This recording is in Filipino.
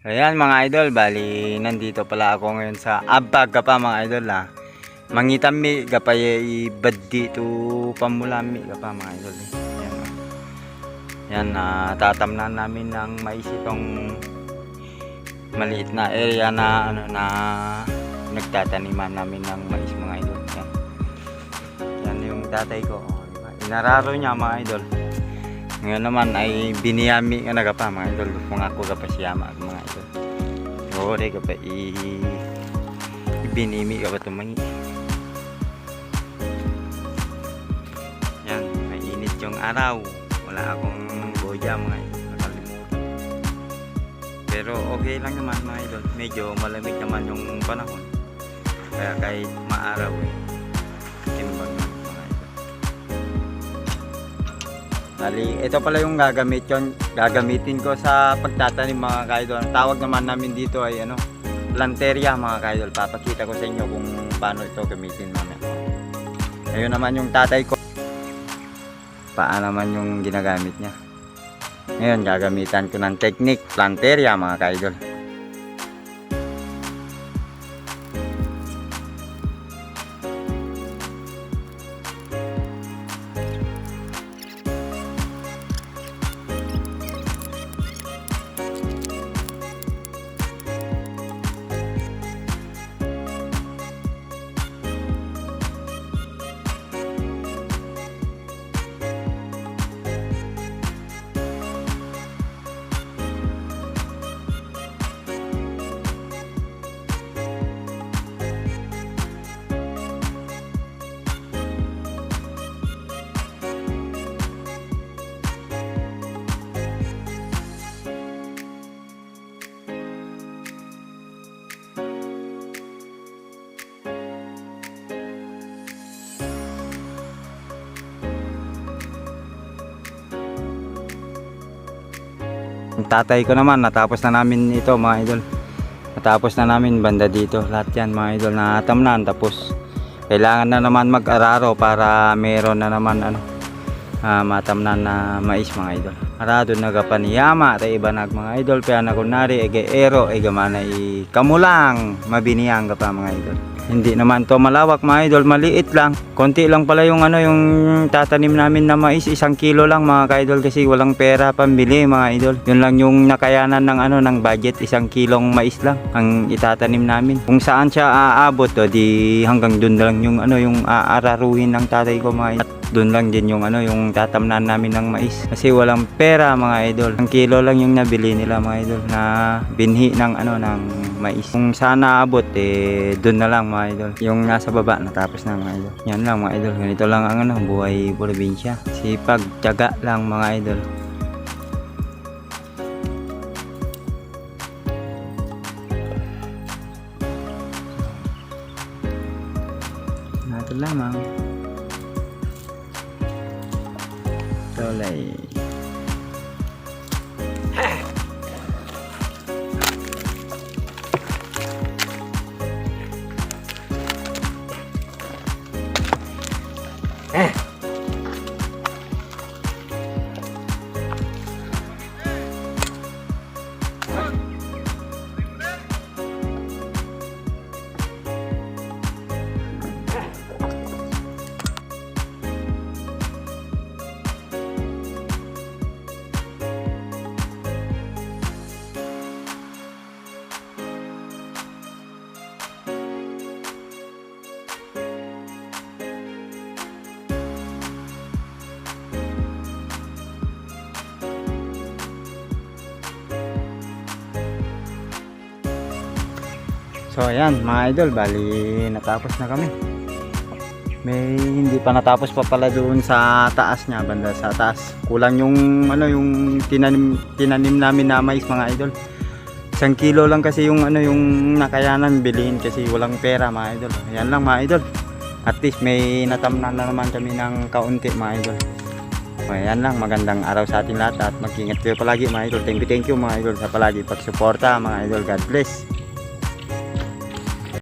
Ayan mga idol, bali nandito pala ako ngayon sa Abag ka pa mga idol ha. Mangitami kapay ibaddi to pamulami ka pa mga idol. eh. Ayan, oh. Yan na tatamnan namin ng mais itong maliit na area na ano na nagtataniman namin ng mais mga idol. Yan. Yan yung tatay ko. Oh? Inararo niya mga idol. Ngayon naman ay biniyami ka na ka pa mga idol. Kung ako ka pa siyama mga idol. Ore ka pa i ka pa tumangi. Yan, mainit yung araw. Wala akong boya mga idol. Pero okay lang naman mga idol. Medyo malamig naman yung panahon. Kaya kahit maaraw eh. Bali, ito pala yung gagamit yon gagamitin ko sa pagtatanim mga kaidol. Ang tawag naman namin dito ay ano, planteria mga kaidol. Papakita ko sa inyo kung paano ito gamitin mamaya. Ayun naman yung tatay ko. Paano naman yung ginagamit niya. Ngayon, gagamitan ko ng technique planteria mga kaidol. Yung tatay ko naman, natapos na namin ito mga idol. Natapos na namin banda dito. Lahat yan mga idol, natamnan. Tapos, kailangan na naman mag-araro para meron na naman ano, ah, matamnan na mais mga idol. Arado na kapaniyama, tayo iba nag mga idol. Kaya na kunari, ege ero, ege mana i kamulang, mabiniyang ka pa mga idol. Hindi naman to malawak mga idol, maliit lang. Konti lang pala yung ano yung tatanim namin na mais, isang kilo lang mga ka-idol kasi walang pera pambili mga idol. Yun lang yung nakayanan ng ano ng budget, isang kilong mais lang ang itatanim namin. Kung saan siya aabot to, di hanggang dun lang yung ano yung aararuhin ng tatay ko mga idol. At dun lang din yung ano yung tatamnan namin ng mais kasi walang pera mga idol. Ang kilo lang yung nabili nila mga idol na binhi ng ano ng mais. Kung sana abot eh dun na lang mga idol. Yung nasa baba natapos na mga idol. Yan lang mga idol. Ganito lang ang ano buhay probinsya. Sipag, tiyaga lang mga idol. sao lại. Eh So ayan mga idol, bali natapos na kami. May hindi pa natapos pa pala doon sa taas niya, banda sa taas. Kulang yung ano yung tinanim tinanim namin na mais mga idol. Isang kilo lang kasi yung ano yung nakayanan bilhin kasi walang pera mga idol. Ayan lang mga idol. At least may natamnan na naman kami ng kaunti mga idol. So, ayan lang, magandang araw sa ating lahat at mag-ingat kayo palagi mga idol. Thank you, thank you mga idol sa palagi pagsuporta mga idol. God bless.